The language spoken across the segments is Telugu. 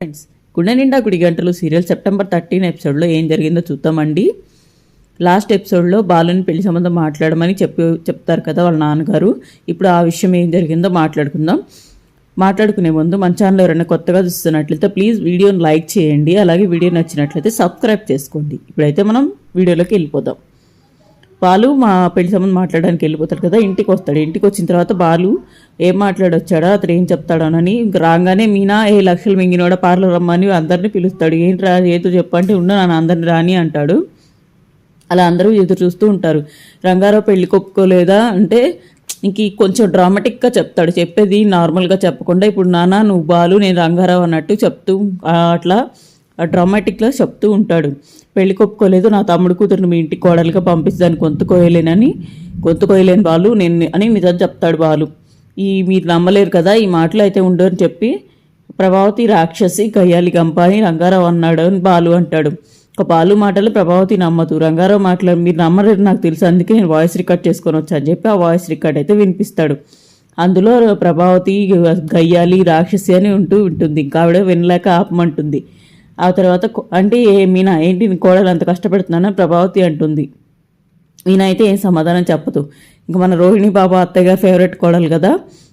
ఫ్రెండ్స్ గుండె నిండా గుడి గంటలు సీరియల్ సెప్టెంబర్ థర్టీన్ ఎపిసోడ్లో ఏం జరిగిందో చూద్దామండి. లాస్ట్ ఎపిసోడ్లో బాలుని పెళ్ళి సంబంధం మాట్లాడమని చెప్పి చెప్తారు కదా వాళ్ళ నాన్నగారు. ఇప్పుడు ఆ విషయం ఏం జరిగిందో మాట్లాడుకుందాం. మాట్లాడుకునే ముందు మన ఛానల్ ఎవరైనా కొత్తగా చూస్తున్నట్లయితే ప్లీజ్ వీడియోని లైక్ చేయండి అలాగే వీడియో నచ్చినట్లయితే సబ్స్క్రైబ్ చేసుకోండి. ఇప్పుడైతే మనం వీడియోలోకి వెళ్ళిపోదాం. బాలు మా పెళ్ళి సంబంధం మాట్లాడడానికి వెళ్ళిపోతాడు కదా ఇంటికి వస్తాడు. ఇంటికి వచ్చిన తర్వాత బాలు ఏం మాట్లాడొచ్చాడో? అతను ఏం చెప్తాడోనని ఇంక రాగానే మీనా ఏ లక్షలు మింగినోడ? పార్లర్ రమ్మని అందరినీ పిలుస్తాడు. ఏంటి రా ఏదో చెప్పంటే ఉండు నన్ను అందరిని రాని అంటాడు. అలా అందరూ ఎదురు చూస్తూ ఉంటారు. రంగారావు పెళ్ళి కొప్పుకోలేదా అంటే ఇంక కొంచెం డ్రామాటిక్గా చెప్తాడు. చెప్పేది నార్మల్గా చెప్పకుండా ఇప్పుడు నాన్న నువ్వు బాలు నేను రంగారావు అన్నట్టు చెప్తూ అట్లా డ్రామాటిక్లో చెప్తూ ఉంటాడు. పెళ్ళి కొప్పుకోలేదు నా తమ్ముడు కూతురుని మీ ఇంటికి కోడలుగా పంపిస్తాను గొంతు కోయలేనని గొంతు కోయలేని వాళ్ళు నేను అని నిజం చెప్తాడు బాలు. ఈ మీరు నమ్మలేరు కదా ఈ మాటలు అయితే ఉండు అని చెప్పి ప్రభావతి రాక్షసి గయ్యాలి గంప అని రంగారావు అన్నాడు అని బాలు అంటాడు. ఒక బాలు మాటలు ప్రభావతి నమ్మదు. రంగారావు మాటలు మీరు నమ్మలేరు నాకు తెలుసు అందుకే నేను వాయిస్ రికార్డ్ చేసుకొని వచ్చా అని చెప్పి ఆ వాయిస్ రికార్డ్ అయితే వినిపిస్తాడు. అందులో ప్రభావతి గయ్యాలి రాక్షసి అని ఉంటూ ఉంటుంది ఇంకా ఆవిడ వినలేక ఆపమంటుంది. ఆ తర్వాత అంటే ఏ మీనా ఏంటి నీ కోడలు అంత కష్టపెడుతున్నానని ప్రభావతి అంటుంది. ఈయన అయితే ఏం సమాధానం చెప్పదు. ఇంకా మన రోహిణి బాబా అత్తయ్య ఫేవరెట్ కోడలు కదా.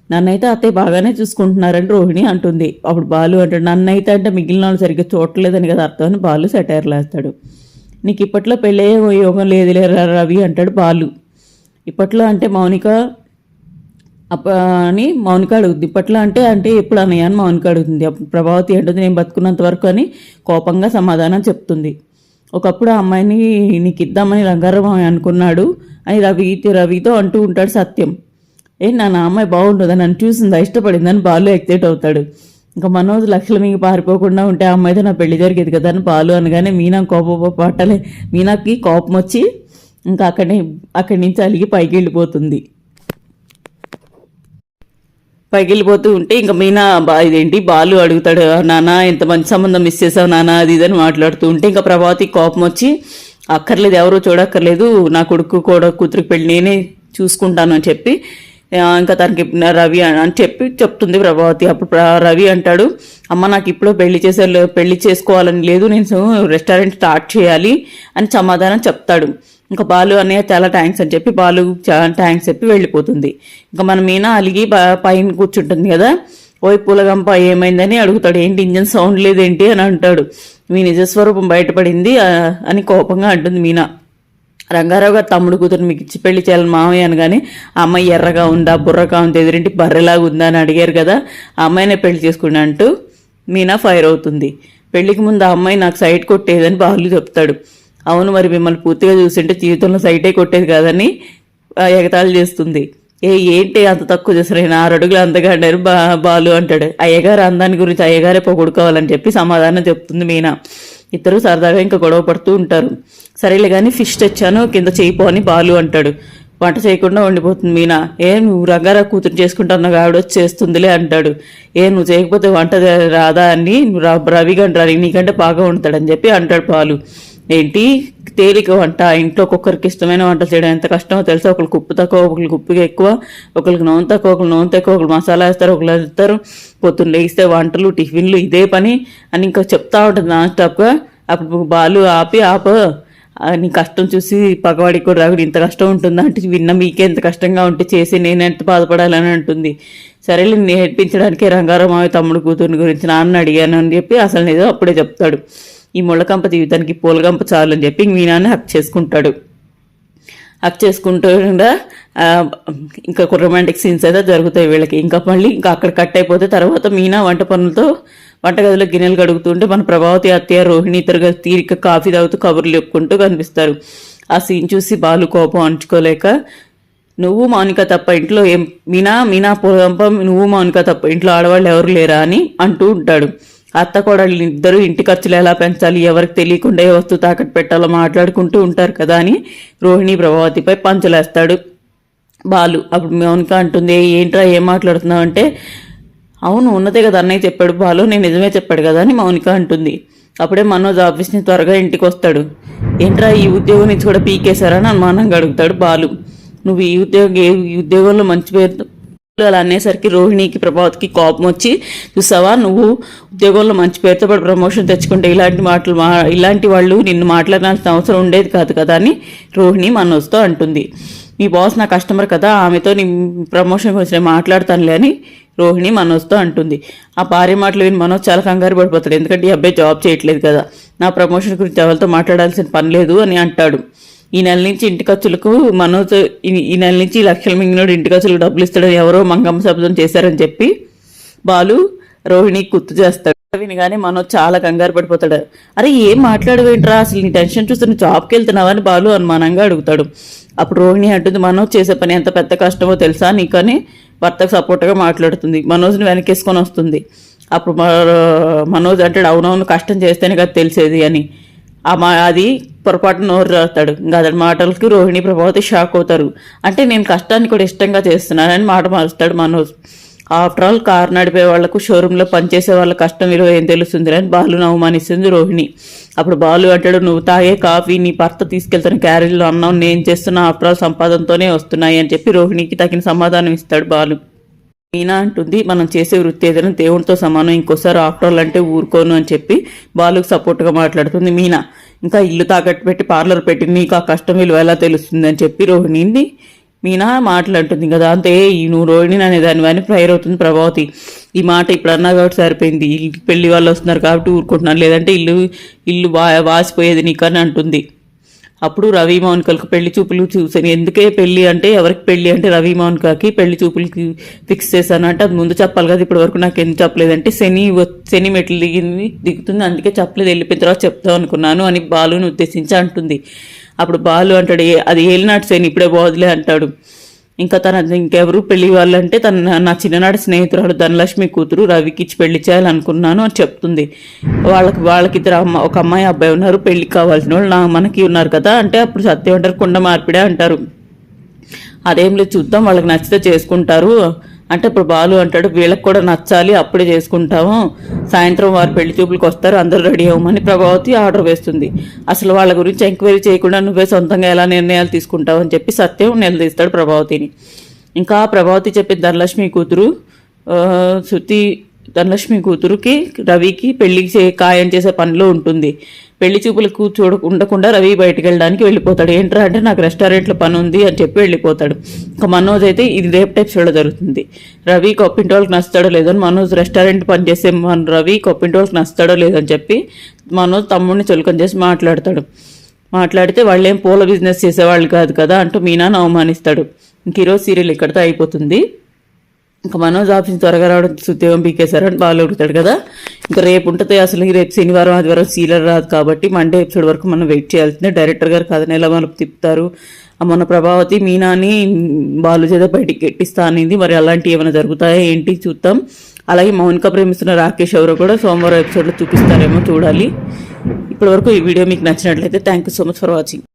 నన్నైతే అత్తయ్య బాగానే చూసుకుంటున్నారని రోహిణి అంటుంది. అప్పుడు బాలు అంటాడు నన్నైతే అంటే మిగిలిన వాళ్ళు సరిగ్గా చూడలేదని కదా అర్థం అని బాలు సెటైర్ లేస్తాడు నీకు ఇప్పట్లో పెళ్ళే యోగం లేదు లేరా రవి అంటాడు బాలు. ఇప్పట్లో అంటే మౌనిక అప్ప అని మౌనిక అడుగుద్ది. ఇప్పట్లో అంటే అంటే ఎప్పుడు అన్నయ్య అని మౌనిక అడుగుతుంది. అప్పుడు ప్రభావతి అంటుంది నేను బతుకున్నంత వరకు అని కోపంగా సమాధానం చెప్తుంది. ఒకప్పుడు ఆ అమ్మాయిని నీకు ఇద్దామని రంగారావు అనుకున్నాడు. అని రవి రవితో అంటూ ఉంటాడు సత్యం. ఏ నా అమ్మాయి బాగుంటుంది నన్ను చూసిందా? ఇష్టపడిందని బాలు ఎక్సైట్ అవుతాడు. ఇంకా మనోజ్ లక్షల మీకు పారిపోకుండా ఉంటే ఆ అమ్మాయితో నా పెళ్ళి జరిగేది కదా అని బాలు అనగానే మీనా కోప పాటలే. మీనాకి కోపం వచ్చి ఇంకా అక్కడి అక్కడి నుంచి అలిగి పైకి వెళ్ళిపోతుంది. పగిలిపోతూ ఉంటే ఇంకా మీనా బా ఇదేంటి బాలు అడుగుతాడు నాన్న ఎంత మంచి సంబంధం మిస్ చేసావు నాన్న అది ఇదని మాట్లాడుతూ ఉంటే ఇంకా ప్రభావతి కోపం వచ్చి అక్కర్లేదు ఎవరో చూడక్కర్లేదు నా కొడుకు కూడా కూతురికి పెళ్ళి నేనే చూసుకుంటాను అని చెప్పి ఇంకా తనకి రవి అని చెప్పి చెప్తుంది ప్రభావతి. అప్పుడు రవి అంటాడు అమ్మ నాకు ఇప్పుడు పెళ్ళి చేసే పెళ్ళి చేసుకోవాలని లేదు నేను రెస్టారెంట్ స్టార్ట్ చేయాలి అని సమాధానం చెప్తాడు. ఇంకా బాలు అన్నయ్య చాలా థ్యాంక్స్ అని చెప్పి బాలు థ్యాంక్స్ చెప్పి వెళ్ళిపోతుంది. ఇంకా మన మీనా అలిగి పైన కూర్చుంటుంది కదా. ఓయ్ పూలగంప ఏమైందని అడుగుతాడు. ఏంటి ఇంజన్ సౌండ్ లేదేంటి? అని అంటాడు. మీ నిజస్వరూపం బయటపడింది అని కోపంగా అంటుంది మీనా. రంగారావు గారు తమ్ముడు కూతురు మీకు ఇచ్చి పెళ్ళి చేయాలని మామయ్య అనగానే అమ్మాయి ఎర్రగా ఉందా బుర్రగా ఉందా ఎదురింటి బర్రెలాగా ఉందా అని అడిగారు కదా ఆ అమ్మాయినే పెళ్ళి చేసుకున్నా అంటూ మీనా ఫైర్ అవుతుంది. పెళ్ళికి ముందు ఆ అమ్మాయి నాకు సైట్ కొట్టేదని బాలు చెప్తాడు. అవును మరి మిమ్మల్ని పూర్తిగా చూసింటే జీవితంలో సైటే కొట్టేది కాదని ఎగతాళి చేస్తుంది. ఏ ఏంటి అంత తక్కువ చేస్తారు ఆయన ఆరు అడుగులు అంతగా బా బాలు అంటాడు. అయ్యగారు అందాన్ని గురించి అయ్యగారే పొగుడుకోవాలని చెప్పి సమాధానం చెప్తుంది మీనా. ఇద్దరు సరదాగా ఇంకా గొడవ పడుతూ ఉంటారు. సరేలే కానీ ఫిష్ తెచ్చాను కింద చేయిపో అని బాలు అంటాడు. వంట చేయకుండా ఉండిపోతుంది మీనా. ఏ నువ్వు రంగారా కూతురు చేసుకుంటున్నావు ఆవిడ వచ్చి చేస్తుందిలే అంటాడు. ఏ నువ్వు చేయకపోతే వంట రాదా అని నువ్వు రవిగా రవి నీకంటే బాగా వండుతాడని చెప్పి అంటాడు పాలు ఏంటి? తేలిక వంట ఇంట్లో ఒక్కొక్కరికి ఇష్టమైన వంట చేయడం ఎంత కష్టమో తెలుసా? ఒకరికి ఉప్పు తక్కువ ఒకరికి ఉప్పుగా ఎక్కువ ఒకరికి నూనె తక్కువ ఒకరు నూనె తక్కువ ఒకరు మసాలా వేస్తారు ఒకరు వేస్తారు పొద్దున్న లేస్తే వంటలు టిఫిన్లు ఇదే పని అని ఇంకా చెప్తా ఉంటుంది నాన్ స్టాప్గా అప్పుడు బాలు ఆపి ఆప నీ కష్టం చూసి పగవాడికి కూడా రాకుడు ఇంత కష్టం ఉంటుందా? అంటే విన్న మీకే ఎంత కష్టంగా ఉంటే చేసి నేను ఎంత బాధపడాలని అంటుంది సరేలే నేర్పించడానికి రంగారావు మావి తమ్ముడు కూతురుని గురించి నాన్న అడిగాను అని చెప్పి అసలు ఏదో అప్పుడే చెప్తాడు. ఈ ముళ్ళకంప జీవితానికి పూలకంప చాలు అని చెప్పి మీనాన్ని హక్ చేసుకుంటాడు. హక్ చేసుకుంటూ ఇంకా రొమాంటిక్ సీన్స్ అయితే జరుగుతాయి వీళ్ళకి. ఇంకా మళ్ళీ ఇంకా అక్కడ కట్ అయిపోతే తర్వాత మీనా వంట పనులతో వంటగదిలో గిన్నెలు కడుగుతుంటే మన ప్రభావతి అత్తయ్య రోహిణి ఇద్దరుగా తీరిక కాఫీ తాగుతూ కబుర్లు చెప్పుకుంటూ కనిపిస్తారు. ఆ సీన్ చూసి బాలు కోపం అంచుకోలేక నువ్వు మౌనిక తప్ప ఇంట్లో ఏం మీనా మీనా పూలగంప నువ్వు మౌనిక తప్ప ఇంట్లో ఆడవాళ్ళు ఎవరు లేరా? అని అంటూ ఉంటాడు. అత్త కూడా ఇద్దరు ఇంటి ఖర్చులు ఎలా పెంచాలి ఎవరికి తెలియకుండా ఏ వస్తువు తాకట్టు పెట్టాలో మాట్లాడుకుంటూ ఉంటారు కదా అని రోహిణి ప్రభావతిపై పంచలేస్తాడు. బాలు అప్పుడు మౌనిక అంటుంది ఏంట్రా ఏం మాట్లాడుతున్నావు? అంటే అవును ఉన్నదే కదా అన్నయ్య చెప్పాడు బాలు నేను నిజమే చెప్పాడు కదా అని మౌనిక అంటుంది. అప్పుడే మనోజ్ ఆఫీస్ని త్వరగా ఇంటికి వస్తాడు. ఏంట్రా ఈ ఉద్యోగం నుంచి కూడా పీకేశారని అనుమానంగా అడుగుతాడు బాలు. నువ్వు ఈ ఉద్యోగం ఏ ఉద్యోగంలో మంచి పేరు అలా అనేసరికి రోహిణికి ప్రభావత్కి కోపం వచ్చి చూసావా నువ్వు ఉద్యోగంలో మంచి పేరుతో పడి ప్రమోషన్ తెచ్చుకుంటే ఇలాంటి మాటలు మా ఇలాంటి వాళ్ళు నిన్ను మాట్లాడాల్సిన అవసరం ఉండేది కాదు కదా అని రోహిణి మనోజ్తో అంటుంది. మీ బాస్ నా కస్టమర్ కదా ఆమెతో నీ ప్రమోషన్ గురించి నేను మాట్లాడతానులే అని రోహిణి మనోజ్తో అంటుంది. ఆ భార్య మాటలు విని మనోజ్ చాలా కంగారు పడిపోతాడు. ఎందుకంటే ఈ అబ్బాయి జాబ్ చేయట్లేదు కదా నా ప్రమోషన్ గురించి ఎవరితో మాట్లాడాల్సిన పని లేదు అని అంటాడు. ఈ నెల నుంచి ఇంటి ఖర్చులకు మనోజ్ ఈ- నెల నుంచి లక్షల మింగినోడు ఇంటి ఖర్చులకు డబ్బులు ఇస్తాడు ఎవరో మంగమ్మ శబ్దం చేశారని చెప్పి బాలు రోహిణి గుర్తు చేస్తాడు. వినగానే మనోజ్ చాలా కంగారు పడిపోతాడు. అరే ఏం మాట్లాడవేంట్రా? అసలు నీ టెన్షన్ చూస్తే నువ్వు జాబ్కి వెళ్తున్నావని బాలు అనుమానంగా అడుగుతాడు. అప్పుడు రోహిణి అంటుంది మనోజ్ చేసే పని ఎంత పెద్ద కష్టమో తెలుసా నీకని? భర్తకు సపోర్ట్గా మాట్లాడుతుంది. మనోజ్ని వెనకేసుకొని వస్తుంది. అప్పుడు మనోజ్ అంటాడు అవునవును కష్టం చేస్తేనే కదా తెలిసేది అని. అది పొరపాటున నోరు రాస్తాడు. ఇంకా అతడి మాటలకి రోహిణి ప్రభావతి షాక్ అవుతారు. అంటే నేను కష్టాన్ని కూడా ఇష్టంగా చేస్తున్నానని మాట మారుస్తాడు మనోజ్. ఆఫ్టర్ ఆల్ కార్ నడిపే వాళ్ళకు షోరూంలో పనిచేసే వాళ్ళ కష్టం విలువ ఏం తెలుస్తుంది అని బాలును అవమానిస్తుంది రోహిణి. అప్పుడు బాలు అంటాడు నువ్వు తాగే కాఫీ నీ భర్త తీసుకెళ్తున్న క్యారేజ్లో అన్నావు నేను చేస్తున్న ఆఫ్టర్ ఆల్ సంపాదనతోనే వస్తున్నాయి అని చెప్పి రోహిణికి తగిన సమాధానం ఇస్తాడు బాలు. మీనా అంటుంది మనం చేసే వృత్తి ఏదైనా దేవునితో సమానం ఇంకోసారి ఆఫ్టర్ అంటే ఊరుకోను అని చెప్పి బాలుకు సపోర్ట్గా మాట్లాడుతుంది మీనా. ఇంకా ఇల్లు తాకట్టు పెట్టి పార్లర్ పెట్టి నీకు ఆ కష్టం విలువ ఎలా తెలుస్తుంది అని చెప్పి రోహిణిని మీనా మాట్లాడుతుంది కదా. అంతే ఈ నువ్వు రోహిణి అనే దానివని ఫైర్ అవుతుంది ప్రభావతి. ఈ మాట ఇప్పుడు అన్నా కాబట్టి సరిపోయింది. ఈ పెళ్ళి వాళ్ళు వస్తున్నారు కాబట్టి ఊరుకుంటున్నాను లేదంటే ఇల్లు ఇల్లు వా వాసిపోయేది నీకని అంటుంది. అప్పుడు రవి మౌనికలకు పెళ్ళి చూపులు చూసాను ఎందుకే పెళ్ళి అంటే ఎవరికి పెళ్ళి అంటే రవి మౌనికకి పెళ్ళి చూపులకి ఫిక్స్ చేశాను అంటే అది ముందు చెప్పాలి కదా ఇప్పటి వరకు నాకు ఎందుకు చెప్పలేదంటే శని శని మెట్లు దిగింది దిగుతుంది అందుకే చెప్పలేదు వెళ్ళిపోయిన తర్వాత చెప్తాం అనుకున్నాను అని బాలుని ఉద్దేశించి అంటుంది. అప్పుడు బాలు అంటాడు "ఏ- అది ఏలినాటి శని ఇప్పుడే పోదులే అంటాడు. ఇంకా తన ఇంకెవరు పెళ్ళి వాళ్ళంటే తన నా చిన్ననాటి స్నేహితురాలు ధనలక్ష్మి కూతురు రవికి ఇచ్చి పెళ్ళి చేయాలనుకున్నాను అని చెప్తుంది. వాళ్ళకి వాళ్ళకి ఇద్దరు అమ్మ ఒక అమ్మాయి అబ్బాయి ఉన్నారు. పెళ్ళి కావాల్సిన వాళ్ళు నా మనకి ఉన్నారు కదా అంటే అప్పుడు సత్యం అంటారు కుండ మార్పిడే అంటారు. అదేం లేదు చూద్దాం. వాళ్ళకి నచ్చితే చేసుకుంటారు. అంటే ఇప్పుడు బాలు అంటాడు వీళ్ళకి కూడా నచ్చాలి అప్పుడే చేసుకుంటాము. సాయంత్రం వారు పెళ్ళి చూపులకు వస్తారు అందరూ రెడీ అవ్వమని ప్రభావతి ఆర్డర్ వేస్తుంది. అసలు వాళ్ళ గురించి ఎంక్వైరీ చేయకుండా నువ్వే సొంతంగా ఎలా నిర్ణయాలు తీసుకుంటావు అని చెప్పి సత్యం నిలదీస్తాడు ప్రభావతిని. ఇంకా ప్రభావతి చెప్పిన ధనలక్ష్మి కూతురు శృతి ధనలక్ష్మి కూతురుకి రవికి పెళ్ళికి చే ఖాయం చేసే పనిలో ఉంటుంది. పెళ్ళి చూపులకు చూడ ఉండకుండా రవి బయటికి వెళ్ళడానికి వెళ్ళిపోతాడు. ఏంట్రా అంటే నాకు రెస్టారెంట్లో పని ఉంది అని చెప్పి వెళ్ళిపోతాడు. ఒక మనోజ్ అయితే ఇది రేపు టైప్ చూడ జరుగుతుంది. రవి కొప్పింటి వాళ్ళకి నచ్చుతాడో లేదో అని మనోజ్ రెస్టారెంట్ పని చేసే మన రవి కొప్పింటి వాళ్ళకి నచ్చుతాడో లేదని చెప్పి మనోజ్ తమ్ముడిని చులకం చేసి మాట్లాడతాడు. మాట్లాడితే వాళ్ళేం పూల బిజినెస్ చేసేవాళ్ళు కాదు కదా అంటూ మీనాను అవమానిస్తాడు. ఇంక ఈరోజు సీరియల్ ఇక్కడితో అయిపోతుంది. ఇంకా మనోజ్ ఆఫీస్ త్వరగా రావడం ఉద్యోగం పీకేశారు అని బాగా అడుగుతాడు కదా. ఇంకా రేపు ఉంటుంది అసలు రేపు శనివారం ఆదివారం సీలర్ రాదు కాబట్టి మండే ఎపిసోడ్ వరకు మనం వెయిట్ చేయాల్సిందే. డైరెక్టర్ గారు కథను ఎలా మనకు తిప్పుతారు? మన ప్రభావతి మీనాని బాలు చేత బయటికి ఎట్టిస్తా అనేది. మరి అలాంటివి ఏమైనా జరుగుతాయా? ఏంటి? చూద్దాం. అలాగే మౌనిక ప్రేమిస్తున్న రాకేష్ ఎవరు కూడా సోమవారం ఎపిసోడ్లో చూపిస్తారేమో చూడాలి. ఇప్పటివరకు ఈ వీడియో మీకు నచ్చినట్లయితే thank you so much for watching.